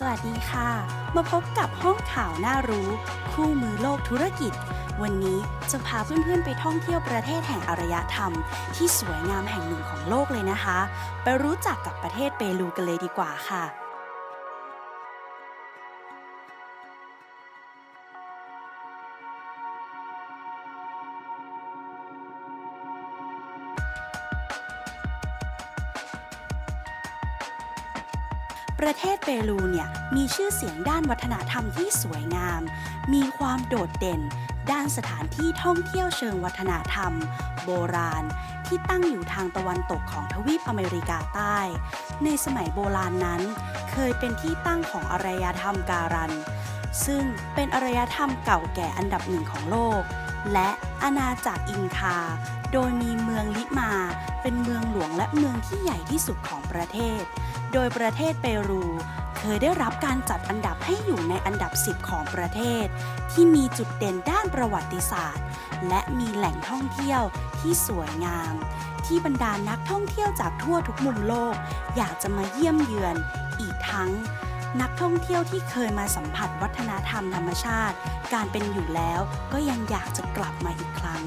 สวัสดีค่ะ มาพบกับห้องข่าวน่ารู้ คู่มือโลกธุรกิจ วันนี้จะพาเพื่อนๆไปท่องเที่ยวประเทศแห่งอารยธรรม ที่สวยงามแห่งหนึ่งของโลกเลยนะคะ ไปรู้จักกับประเทศเปรูกันเลยดีกว่าค่ะ ประเทศเปรูเนี่ยมีชื่อเสียงด้านวัฒนธรรมที่สวยงาม มีความโดดเด่น ด้านสถานที่ท่องเที่ยวเชิงวัฒนธรรม โบราณ ที่ตั้งอยู่ทางตะวันตกของทวีปอเมริกาใต้ ในสมัยโบราณนั้น เคยเป็นที่ตั้งของอารยธรรมการัน ซึ่งเป็นอารยธรรมเก่าแก่อันดับหนึ่งของโลก และอาณาจักรอินคา โดยมีเมืองลิมา เป็นเมืองหลวงและเมืองที่ใหญ่ที่สุดของประเทศ โดยประเทศเปรู เคยได้รับการจัดอันดับให้อยู่ในอันดับ 10 ของประเทศ ที่มีจุดเด่นด้านประวัติศาสตร์ และมีแหล่งท่องเที่ยวที่สวยงาม ที่บรรดานักท่องเที่ยวจากทั่วทุกมุมโลก อยากจะมาเยี่ยมเยือน อีกทั้ง นักท่องเที่ยวที่เคยมาสัมผัสวัฒนธรรมธรรมชาติ การเป็นอยู่แล้วก็ยังอยากจะกลับมาอีกครั้ง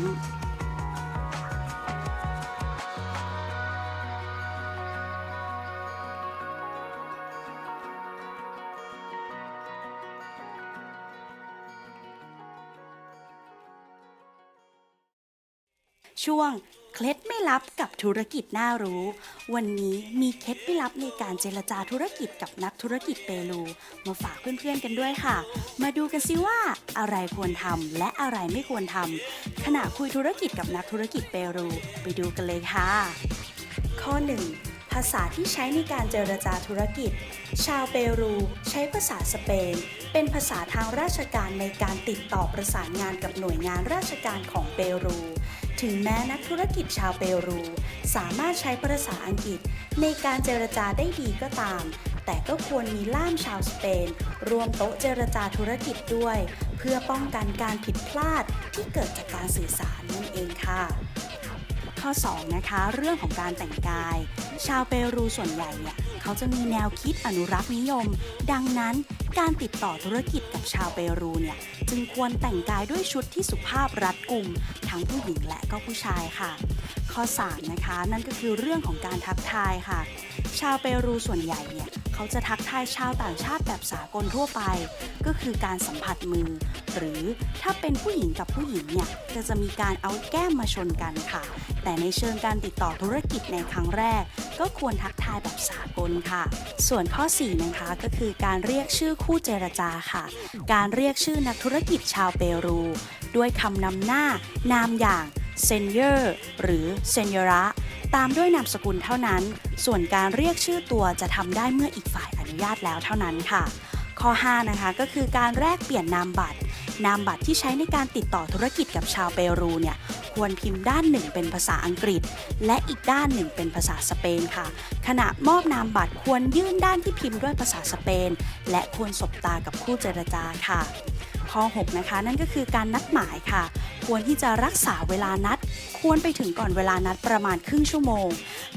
ช่วงเคล็ดไม่ลับกับธุรกิจน่ารู้ วันนี้มีเคล็ดไม่ลับในการเจรจาธุรกิจกับนักธุรกิจเปรูมาฝากเพื่อนๆกันด้วยค่ะ มาดูกันซิว่าอะไรควรทำและอะไรไม่ควรทำขณะคุยธุรกิจกับนักธุรกิจเปรู ไปดูกันเลยค่ะ ข้อ 1 ภาษาที่ใช้ในการเจรจาธุรกิจ ชาวเปรูใช้ภาษาสเปน เป็นภาษาทางราชการในการติดต่อประสานงานกับหน่วยงานราชการของเปรู ถึงแม้นักธุรกิจชาวเปรู สามารถใช้ภาษาอังกฤษในการเจรจาได้ดีก็ตาม แต่ก็ควรมีล่ามชาวสเปนรวมโต๊ะเจรจาธุรกิจด้วย เพื่อป้องกันการผิดพลาดที่เกิดจากการสื่อสารนั่นเองค่ะ ข้อ 2 นะคะ เรื่องของการแต่งกาย ชาวเปรูส่วนใหญ่เนี่ยเขาจะมีแนวคิดอนุรักษ์นิยม ดังนั้นการติดต่อธุรกิจกับชาวเปรูเนี่ยจึงควรแต่งกายด้วยชุดที่สุภาพรัดกุม ทั้งผู้หญิงและก็ผู้ชายค่ะ ข้อ 3 นะคะ นั่นก็คือเรื่องของการทักทายค่ะ ชาวเปรูส่วนใหญ่เนี่ยเขาจะทักทายชาวต่างชาติแบบสากลทั่วไป ก็คือการสัมผัสมือ หรือถ้าเป็นผู้หญิงกับผู้หญิงเนี่ยก็จะมีการเอาแก้มมาชนกันค่ะ แต่ในเชิงการติดต่อธุรกิจในครั้งแรก ก็ควรทักทายแบบสากลค่ะ ส่วนข้อ 4 นะคะก็คือการเรียกชื่อคู่เจรจาค่ะ การเรียกชื่อนักธุรกิจชาวเปรู ด้วยคำนำหน้า นามอย่างเซนเยอร์หรือเซนยระตามด้วยนามสกุลเท่านั้น ส่วนการเรียกชื่อตัวจะทำได้เมื่ออีกฝ่ายอนุญาตแล้วเท่านั้นค่ะ ข้อ 5 นะคะก็คือการแลกเปลี่ยนนามบัตร นามบัตรที่ใช้ในการติดต่อธุรกิจกับชาวเปรูเนี่ยควรพิมพ์ด้านหนึ่งเป็นภาษาอังกฤษ และอีกด้านหนึ่งเป็นภาษาสเปนค่ะ ขณะมอบนามบัตรควรยื่นด้านที่พิมพ์ด้วยภาษาสเปน และควรสบตากับคู่เจรจาค่ะ ข้อ 6 นะคะ นั่นก็คือการนัดหมายค่ะ ควรที่จะรักษาเวลานัด ควรไปถึงก่อนเวลานัดประมาณครึ่งชั่วโมง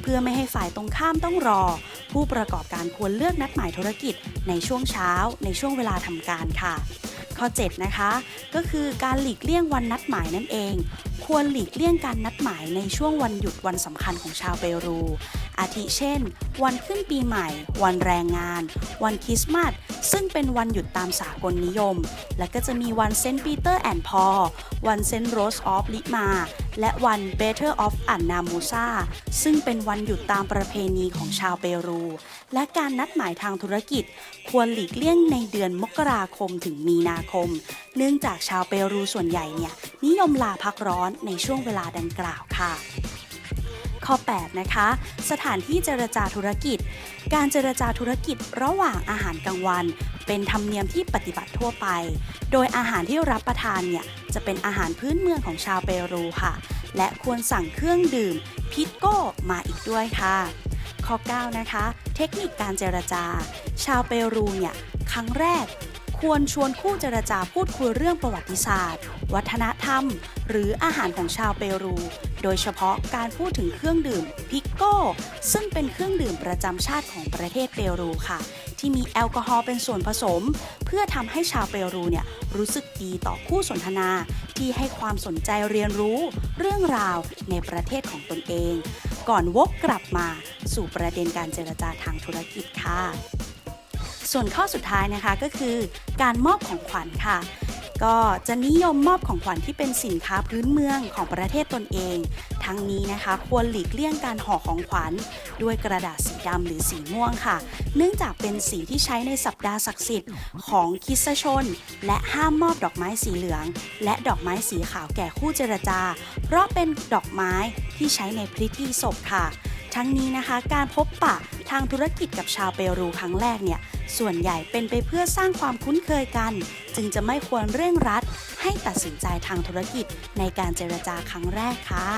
เพื่อไม่ให้ฝ่ายตรงข้ามต้องรอ ผู้ประกอบการควรเลือกนัดหมายธุรกิจในช่วงเช้า ในช่วงเวลาทำการค่ะ ข้อ 7 นะคะ ก็คือการหลีกเลี่ยงวันนัดหมายนั่นเอง ควรหลีกเลี่ยงการนัดหมายในช่วงวันหยุดวันสำคัญของชาวเปรูอาทิเช่น วันขึ้นปีใหม่ วันแรงงาน วันคริสต์มาส ซึ่งเป็นวันหยุดตามสากลนิยม และก็จะมีวันเซนต์ปีเตอร์แอนด์พอลวันเซนต์โรสออฟลิมาและวัน Better of a n n a m u s a ซึ่งเป็นวันหยุดตามประเพณีของชาวเปรู และการนัดหมายทางธุรกิจ ควรหลีกเลี่ยงในเดือนมกราคมถึงมีนาคม เนื่องจากชาวเปรูส่วนใหญ่เนี่ยนิยมลาพักร้อนในช่วงเวลาดังกล่าวค่ะ ข้อ 8 นะคะ สถานที่เจรจาธุรกิจ การเจรจาธุรกิจระหว่างอาหารกลางวัน เป็นธรรมเนียมที่ปฏิบัติทั่วไป โดยอาหารที่รับประทานเนี่ยจะเป็นอาหารพื้นเมืองของชาวเปรูค่ะ และควรสั่งเครื่องดื่มพิโก้มาอีกด้วยค่ะ ข้อ 9 นะคะ เทคนิคการเจรจา ชาวเปรูเนี่ยครั้งแรก ควรชวนคู่เจรจาพูดคุยเรื่องประวัติศาสตร์ วัฒนธรรม หรืออาหารของชาวเปรู โดยเฉพาะการพูดถึงเครื่องดื่มพิกโก้ ซึ่งเป็นเครื่องดื่มประจำชาติของประเทศเปรูค่ะที่ที่มีแอลกอฮอล์เป็นส่วนผสม เพื่อทำให้ชาวเปรูเนี่ยรู้สึกดีต่อคู่สนทนา ที่ให้ความสนใจเรียนรู้ เรื่องราวในประเทศของตนเอง ก่อนวกกลับมาสู่ประเด็นการเจรจาทางธุรกิจค่ะ ส่วนข้อสุดท้ายนะคะก็คือ การมอบของขวัญค่ะ ก็จะนิยมมอบของขวัญที่เป็นสินค้าพื้นเมืองของประเทศตนเอง ทั้งนี้นะคะควรหลีกเลี่ยงการห่อของขวัญ ด้วยกระดาษสีดำหรือสีม่วงค่ะ เนื่องจากเป็นสีที่ใช้ในสัปดาห์ศักดิ์สิทธิ์ของคริสชน และห้ามมอบดอกไม้สีเหลือง และดอกไม้สีขาวแก่คู่เจรจา เพราะเป็นดอกไม้ที่ใช้ในพิธีศพค่ะ ทั้งนี้นะคะการพบปะทางธุรกิจกับชาวเปรูครั้งแรกเนี่ยส่วนใหญ่เป็นไปเพื่อสร้างความคุ้นเคยกัน จึงจะไม่ควรเร่งรัด ให้ตัดสินใจทางธุรกิจในการเจรจาครั้งแรกค่ะ